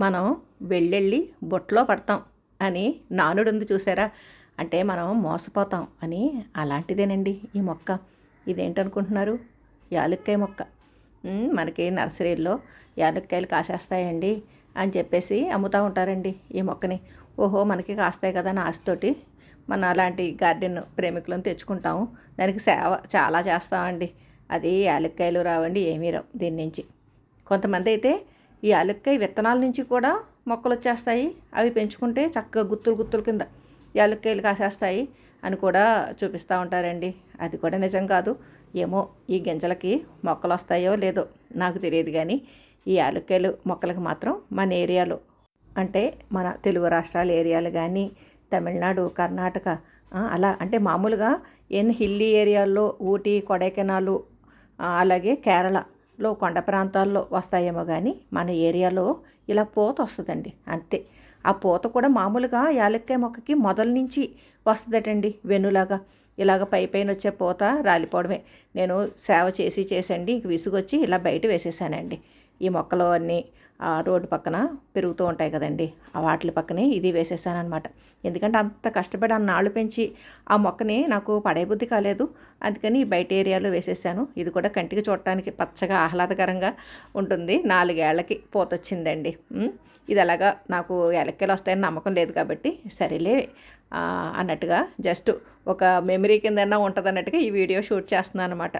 మనం వెళ్ళెళ్ళి బొట్లో పడతాం అని నానుడు ఉంది చూసారా? అంటే మనం మోసపోతాం అని అలాంటిదేనండి ఈ మొక్క. ఇదేంటనుకుంటున్నారు? యాలక్కాయ మొక్క. మనకి నర్సరీల్లో యాలక్కాయలు కాసేస్తాయండి అని చెప్పేసి అమ్ముతూ ఉంటారండి ఈ మొక్కని. ఓహో మనకి కాస్తాయి కదా అని ఆశతోటి మన అలాంటి గార్డెన్ ప్రేమికులను తెచ్చుకుంటాము. దానికి సేవ చాలా చేస్తామండి. అది యాలక్కాయలు రావండి ఏమీ రావు దీని నుంచి. కొంతమంది అయితే ఈ యాలక్కాయ విత్తనాల నుంచి కూడా మొక్కలు వచ్చేస్తాయి. అవి పెంచుకుంటే చక్కగా గుత్తులు గుత్తుల కింద యాలక్కాయలు కాసేస్తాయి అని కూడా చూపిస్తూ ఉంటారండి. అది కూడా నిజం కాదు. ఏమో ఈ గింజలకి మొక్కలు వస్తాయో లేదో నాకు తెలియదు కానీ ఈ యాలక్కాయలు మొక్కలకు మాత్రం మన ఏరియాలో అంటే మన తెలుగు రాష్ట్రాల ఏరియాలు కానీ తమిళనాడు కర్ణాటక అలా అంటే మామూలుగా ఎన్ హిల్లీ ఏరియాల్లో ఊటీ కొడైకెనాలు అలాగే కేరళ లో కొండ ప్రాంతాల్లో వస్తాయేమో కానీ మన ఏరియాలో ఇలా పూత వస్తుందండి అంతే. ఆ పూత కూడా మామూలుగా యాలక్కాయ మొక్కకి మొదల నుంచి వస్తుందటండి వెన్నులాగా. ఇలాగ పై పైన వచ్చే పూత రాలిపోవడమే. నేను సేవ చేసి చేసండి విసుగొచ్చి ఇలా బయట వేసేసానండి. ఈ మొక్కలు అన్నీ రోడ్డు పక్కన పెరుగుతూ ఉంటాయి కదండి. ఆ వాటి పక్కనే ఇది వేసేసానమాట ఎందుకంటే అంత కష్టపడి నాళ్ళు పెంచి ఆ మొక్కని నాకు పడేబుద్ధి కాలేదు. అందుకని బయట ఏరియాలో వేసేసాను. ఇది కూడా కంటికి చూడటానికి పచ్చగా ఆహ్లాదకరంగా ఉంటుంది. నాలుగేళ్ళకి పూత వచ్చిందండి. ఇది అలాగా నాకు ఎలక్కలు వస్తాయని నమ్మకం లేదు కాబట్టి సరేలే అన్నట్టుగా జస్ట్ ఒక మెమరీ కిందన్నా ఉంటుంది అన్నట్టుగా ఈ వీడియో షూట్ చేస్తున్నాను అనమాట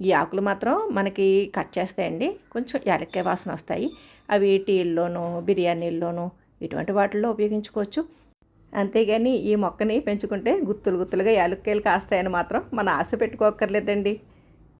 ఈ ఆకులు మాత్రం మనకి కట్ చేస్తాయండి. కొంచెం యాలక్కాయ వాసన వస్తాయి. అవి టీల్లోనూ బిర్యానీల్లోనూ ఇటువంటి వాటిల్లో ఉపయోగించుకోవచ్చు. అంతేగాని ఈ మొక్కని పెంచుకుంటే గుత్తులు గుత్తులుగా యాలక్కాయలు కాస్తాయని మాత్రం మన ఆశ పెట్టుకోక్కర్లేదండి.